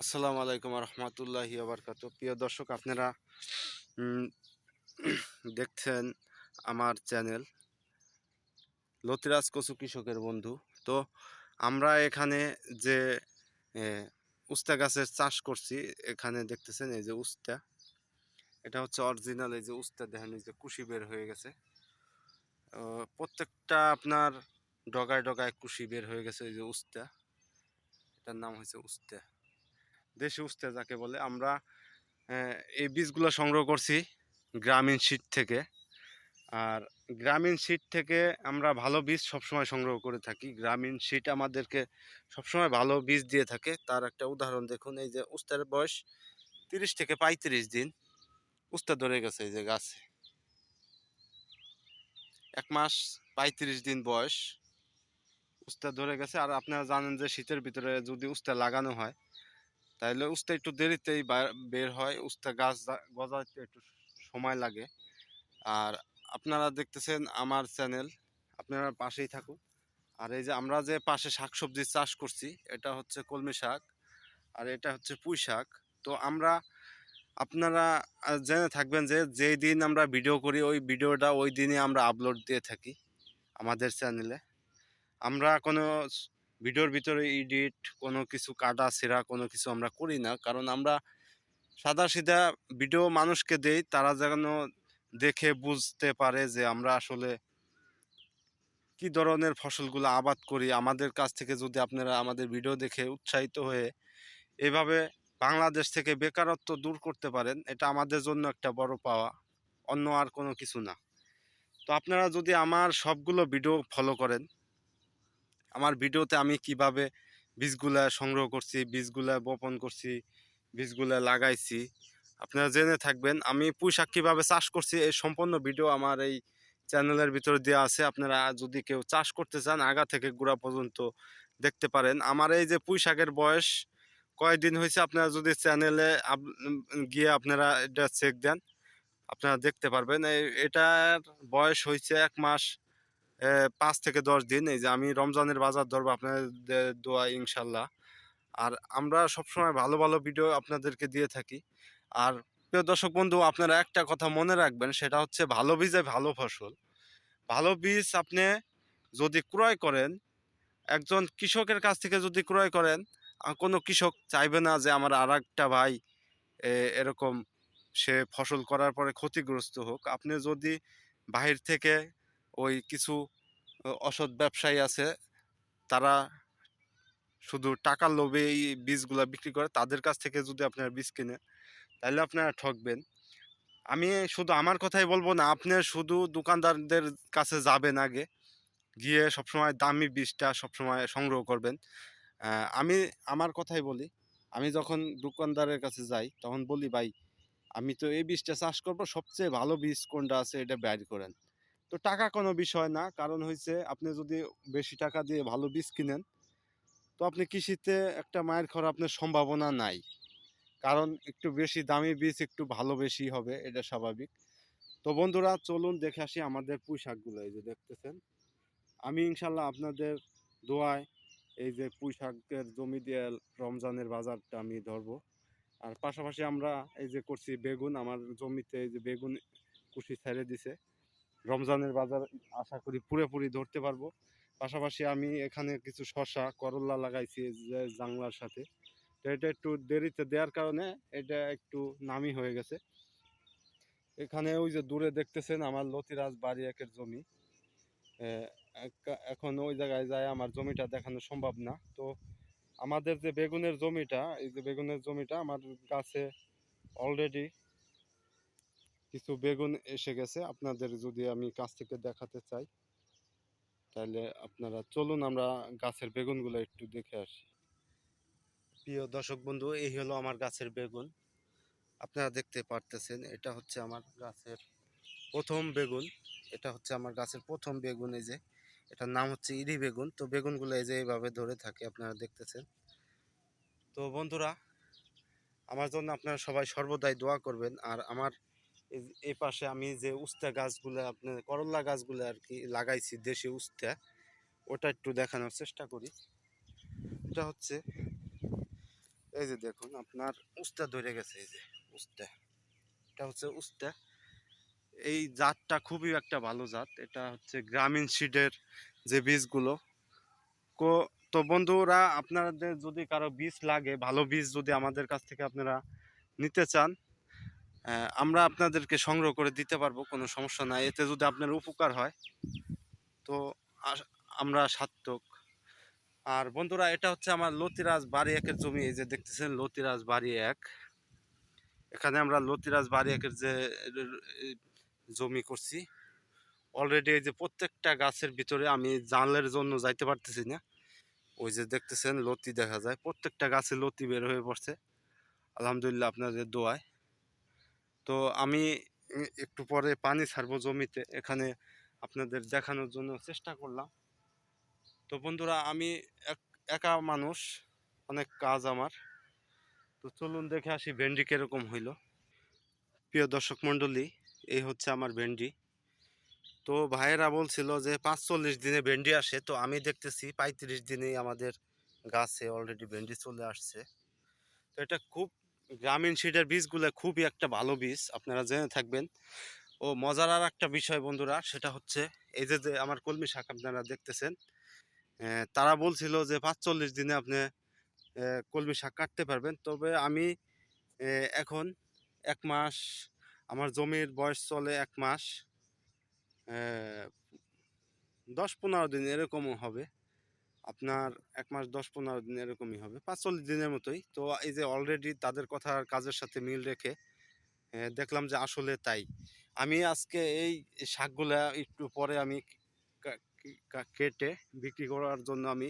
আসসালামু আলাইকুম রহমতুল্লাহি আবরকাত প্রিয় দর্শক, আপনারা দেখছেন আমার চ্যানেল লতিরাজ কচু কৃষকের বন্ধু। তো আমরা এখানে যে উস্তা গাছের চাষ করছি, এখানে দেখতেছেন এই যে উস্তা। এটা হচ্ছে অরিজিনাল এই যে উস্তা, দেখেন এই যে কুশি বের হয়ে গেছে। প্রত্যেকটা আপনার ডগায় ডগায় কুশি বের হয়ে গেছে এই যে উস্তা। এটার নাম হয়েছে উস্তা। দেশি উস্তে যাকে বলে, আমরা এই বীজগুলো সংগ্রহ করছি গ্রামীণ শীত থেকে। আর গ্রামীণ শীত থেকে আমরা ভালো বীজ সবসময় সংগ্রহ করে থাকি। গ্রামীণ শীত আমাদেরকে সবসময় ভালো বীজ দিয়ে থাকে। তার একটা উদাহরণ দেখুন, এই যে উস্তার বয়স তিরিশ থেকে পঁয়ত্রিশ দিন। উস্তা ধরে গেছে এই যে গাছে। এক মাস পঁয়ত্রিশ দিন বয়স। উস্তা ধরে গেছে। আর আপনারা জানেন যে শীতের ভিতরে যদি উস্তা লাগানো হয় তাইলে উস্তা একটু দেরিতেই বের হয়, উস্তা গাছ গজাতে একটু সময় লাগে। আর আপনারা দেখতেছেন আমার চ্যানেল, আপনারা পাশেই থাকুন। আর এই যে আমরা যে পাশে শাকসবজি চাষ করছি, এটা হচ্ছে কলমি শাক, আর এটা হচ্ছে পুঁই শাক। তো আমরা, আপনারা জেনে থাকবেন যে যেই দিন আমরা ভিডিও করি, ওই ভিডিওটা ওই দিনই আমরা আপলোড দিয়ে থাকি আমাদের চ্যানেলে। আমরা কোনো ভিডিওর ভিতরে এডিট, কোনো কিছু কাটা ছেঁড়া কোনো কিছু আমরা করি না। কারণ আমরা সাদা সিধা ভিডিও মানুষকে দেই, তারা যেন দেখে, বুঝতে পারে যে আমরা আসলে কি ধরনের ফসলগুলো আবাদ করি। আমাদের কাছ থেকে যদি আপনারা আমাদের ভিডিও দেখে উৎসাহিত হয়ে এভাবে বাংলাদেশ থেকে বেকারত্ব দূর করতে পারেন, এটা আমাদের জন্য একটা বড় পাওয়া, অন্য আর কোনো কিছু না। তো আপনারা যদি আমার সবগুলো ভিডিও ফলো করেন আমার ভিডিওতে আমি কীভাবে বীজগুলা সংগ্রহ করছি, বীজগুলা বপন করছি, বীজগুলা লাগাইছি, আপনারা জেনে থাকবেন। আমি পুঁই শাক কীভাবে চাষ করছি, এই সম্পূর্ণ ভিডিও আমার এই চ্যানেলের ভিতরে দেওয়া আছে। আপনারা যদি কেউ চাষ করতে চান, আগা থেকে গোড়া পর্যন্ত দেখতে পারেন। আমার এই যে পুঁই শাকের বয়স কয়দিন হয়েছে, আপনারা যদি চ্যানেলে গিয়ে আপনারা এটা চেক দেন, আপনারা দেখতে পারবেন। এটার বয়স হয়েছে এক মাস। পাঁচ থেকে দশ দিন, এই যে আমি রমজানের বাজার ধরবো আপনাদের দোয়া ইনশাল্লাহ। আর আমরা সবসময় ভালো ভালো ভিডিও আপনাদেরকে দিয়ে থাকি। আর প্রিয় দর্শক বন্ধু, আপনারা একটা কথা মনে রাখবেন, সেটা হচ্ছে ভালো বীজে ভালো ফসল। ভালো বীজ আপনি যদি ক্রয় করেন, একজন কৃষকের কাছ থেকে যদি ক্রয় করেন কোনো কৃষক চাইবে না যে আমার আর একটা ভাই এরকম সে ফসল করার পরে ক্ষতিগ্রস্ত হোক। আপনি যদি বাহির থেকে ওই কিছু অসৎ ব্যবসায়ী আছে, তারা শুধু টাকার লোভে এই বীজগুলা বিক্রি করে, তাদের কাছ থেকে যদি আপনারা বীজ কিনে তাহলে আপনারা ঠকবেন। আমি শুধু আমার কথাই বলব না, আপনি শুধু দোকানদারদের কাছে যাবেন আগে, গিয়ে সবসময় দামি বীজটা সবসময় সংগ্রহ করবেন। আমি আমার কথাই বলি, আমি যখন দোকানদারের কাছে যাই, তখন বলি, ভাই, আমি তো এই বীজটা চাষ করব, সবচেয়ে ভালো বীজ কোনটা আছে, এটা বের করেন। তো টাকা কোনো বিষয় না। কারণ হয়েছে আপনি যদি বেশি টাকা দিয়ে ভালো বীজ কিনেন, তো আপনি কৃষিতে একটা মায়ের খাওয়ার আপনার সম্ভাবনা নাই। কারণ একটু বেশি দামি বীজ একটু ভালো বেশি হবে, এটা স্বাভাবিক। তো বন্ধুরা, চলুন দেখে আসি আমাদের পুঁই শাকগুলো, এই যে দেখতেছেন। আমি ইনশাল্লাহ আপনাদের দোয়ায় এই যে পুঁই শাকের জমি দিয়ে রমজানের বাজারটা আমি ধরবো। আর পাশাপাশি আমরা এই যে করছি বেগুন, আমার জমিতে এই যে বেগুন কুশি ছেড়ে দিছে। রমজানের বাজার আশা করি পুরোপুরি ধরতে পারব। পাশাপাশি আমি এখানে কিছু শশা করল্লা লাগাইছি জাংলার সাথে। তো এটা একটু দেরিতে দেওয়ার কারণে এটা একটু নামি হয়ে গেছে। এখানে ওই যে দূরে দেখতেছেন আমার লতিরাজ বাড়ি একের জমি। এখন ওই জায়গায় যায় আমার জমিটা দেখানো সম্ভব না। তো আমাদের যে বেগুনের জমিটা, এই যে বেগুনের জমিটা আমার গাছে অলরেডি কিছু বেগুন এসে গেছে। আপনাদের যদি আমি কাছ থেকে দেখাতে চাই, তাহলে আপনারা চলুন আমরা গাছের বেগুনগুলো একটু দেখে আসি। প্রিয় দর্শক বন্ধু, এই হলো আমার গাছের বেগুন। আপনারা দেখতে পারতেছেন, এটা হচ্ছে আমার গাছের প্রথম বেগুন। এটা হচ্ছে আমার গাছের প্রথম বেগুন, এই যে। এটার নাম হচ্ছে ইরি বেগুন। তো বেগুনগুলো এই যে এইভাবে ধরে থাকে, আপনারা দেখতেছেন। তো বন্ধুরা, আমার জন্য আপনারা সবাই সর্বদাই দোয়া করবেন। আর আমার এই যে- পাশে আমি যে উস্তা গাছগুলো, আপনার করল্লা গাছগুলো আর কি লাগাইছি, দেশি উস্তা, ওটা একটু দেখানোর চেষ্টা করি। এটা হচ্ছে, এই যে দেখুন, আপনার উস্তা ধরে গেছে, এই যে উস্তা। এটা হচ্ছে উস্তা। এই জাতটা খুবই একটা ভালো জাত। এটা হচ্ছে গ্রামীণ সিডের যে বীজগুলো। কো, তো বন্ধুরা, আপনাদের যদি কারও বীজ লাগে, ভালো বীজ যদি আমাদের কাছ থেকে আপনারা নিতে চান আমরা আপনাদেরকে সংগ্রহ করে দিতে পারব, কোনো সমস্যা নাই। এতে যদি আপনার উপকার হয়, তো আমরা সার্থক। আর বন্ধুরা, এটা হচ্ছে আমার লতিরাজ বাড়ি একের জমি, এই যে দেখতেছেন, লতিরাজ বাড়ি এক। এখানে আমরা লতিরাজ বাড়ি একের যে জমি করছি। অলরেডি এই যে প্রত্যেকটা গাছের ভিতরে আমি জানলের জন্য যাইতে পারতেছি না। ওই যে দেখতেছেন, লতি দেখা যায়। প্রত্যেকটা গাছে লতি বের হয়ে পড়ছে। আলহামদুলিল্লাহ আপনাদের দোয়ায়। তো আমি একটু পরে পানি ছাড়বো জমিতে। এখানে আপনাদের দেখানোর জন্য চেষ্টা করলাম। তো বন্ধুরা, আমি এক- মানুষ, অনেক কাজ আমার। তো চলুন দেখে আসি ভেন্ডি কীরকম হইল। প্রিয় দর্শক মণ্ডলী, এই হচ্ছে আমার ভেন্ডি। তো ভাইয়েরা বলছিল যে পাঁচচল্লিশ দিনে ভেন্ডি আসে, তো আমি দেখতেছি পঁয়ত্রিশ দিনেই আমাদের গাছে অলরেডি ভেন্ডি চলে আসছে। তো এটা খুব গ্রামীণ সিডের বীজগুলো খুবই একটা ভালো বীজ, আপনারা জেনে থাকবেন। ও মজার আর একটা বিষয় বন্ধুরা, সেটা হচ্ছে এই যে আমার কলমি শাক আপনারা দেখতেছেন তারা বলছিল যে পাঁচচল্লিশ দিনে আপনি কলমি শাক কাটতে পারবেন। তবে আমি এখন এক মাস, আমার জমির বয়স চলে এক মাস দশ পনেরো দিন এরকমও হবে। আপনার এক মাস, দশ, পনেরো দিন এরকমই হবে। পাঁচচল্লিশ দিনের মতোই। তো এই যে অলরেডি তাদের কথার কাজের সাথে মিল রেখে দেখলাম যে আসলে তাই। আমি আজকে এই শাকগুলা একটু পরে আমি কেটে বিক্রি করার জন্য আমি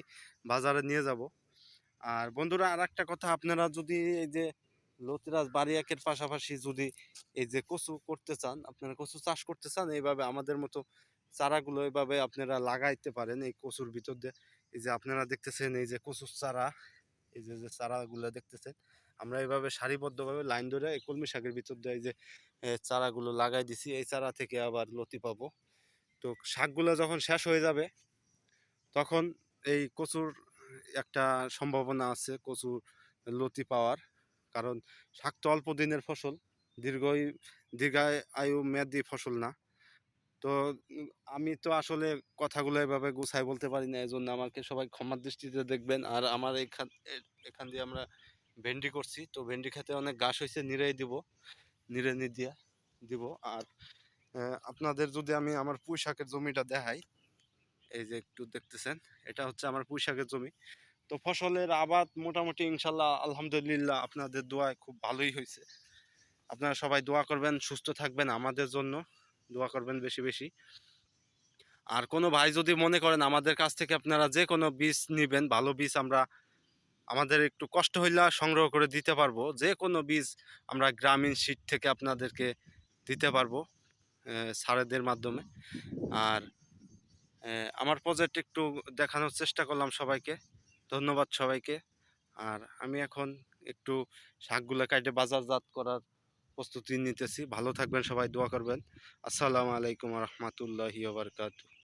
বাজারে নিয়ে যাব। আর বন্ধুরা আর একটা কথা, আপনারা যদি এই যে লতিরাজ বাড়ি একের পাশাপাশি যদি এই যে কচু করতে চান, আপনারা কচু চাষ করতে চান, এইভাবে আমাদের মতো চারাগুলো এইভাবে আপনারা লাগাইতে পারেন এই কচুর ভিতর দিয়ে। এই যে আপনারা দেখতেছেন, এই যে কচুর চারা, এই যে যে চারাগুলো দেখতেছেন, আমরা এইভাবে সারিবদ্ধভাবে লাইন ধরে এই কলমি শাকের ভিতর দিয়ে এই যে চারাগুলো লাগাই দিছি। এই চারা থেকে আবার লতি পাবো। তো শাকগুলো যখন শেষ হয়ে যাবে, তখন এই কচুর একটা সম্ভাবনা আছে, কচুর লতি পাওয়ার। কারণ শাক তো অল্প দিনের ফসল, দীর্ঘই, দীর্ঘায়, আয়ু, মেয়াদি ফসল না। তো আমি তো আসলে কথাগুলো এভাবে গুছাই বলতে পারি না, এজন্য আমাকে সবাই ক্ষমার দৃষ্টিতে দেখবেন। আর আমার এখান এখান দিয়ে আমরা ভেন্ডি করছি। তো ভেন্ডি খেতে অনেক গাছ হয়েছে নিরেই দিব নিরে নি দিয়া দিব। আর আপনাদের যদি আমি আমার পুঁই শাকের জমিটা দেখাই, এই যে একটু দেখতেছেন, এটা হচ্ছে আমার পুঁই শাকের জমি। তো ফসলের আবাদ মোটামুটি ইনশাল্লাহ, আলহামদুলিল্লাহ আপনাদের দোয়ায় খুব ভালোই হয়েছে আপনারা সবাই দোয়া করবেন, সুস্থ থাকবেন আমাদের জন্য। দোয়া করবেন বেশি বেশি। আর কোনো ভাই যদি মনে করেন আমাদের কাছ থেকে আপনারা যে কোনো বীজ নেবেন, ভালো বীজ আমরা, আমাদের একটু কষ্ট হইলে সংগ্রহ করে দিতে পারব। যে কোনো বীজ আমরা গ্রামীণ শীত থেকে আপনাদেরকে দিতে পারব সারেদের মাধ্যমে। আর আমার প্রজেক্ট একটু দেখানোর চেষ্টা করলাম সবাইকে। ধন্যবাদ সবাইকে। আর আমি এখন একটু শাকগুলো কাটে বাজারজাত করার প্রস্তুতি নিতেছি। ভালো থাকবেন সবাই দোয়া করবেন। আসসালামু আলাইকুম রহমতুল্লাহি বারকাতু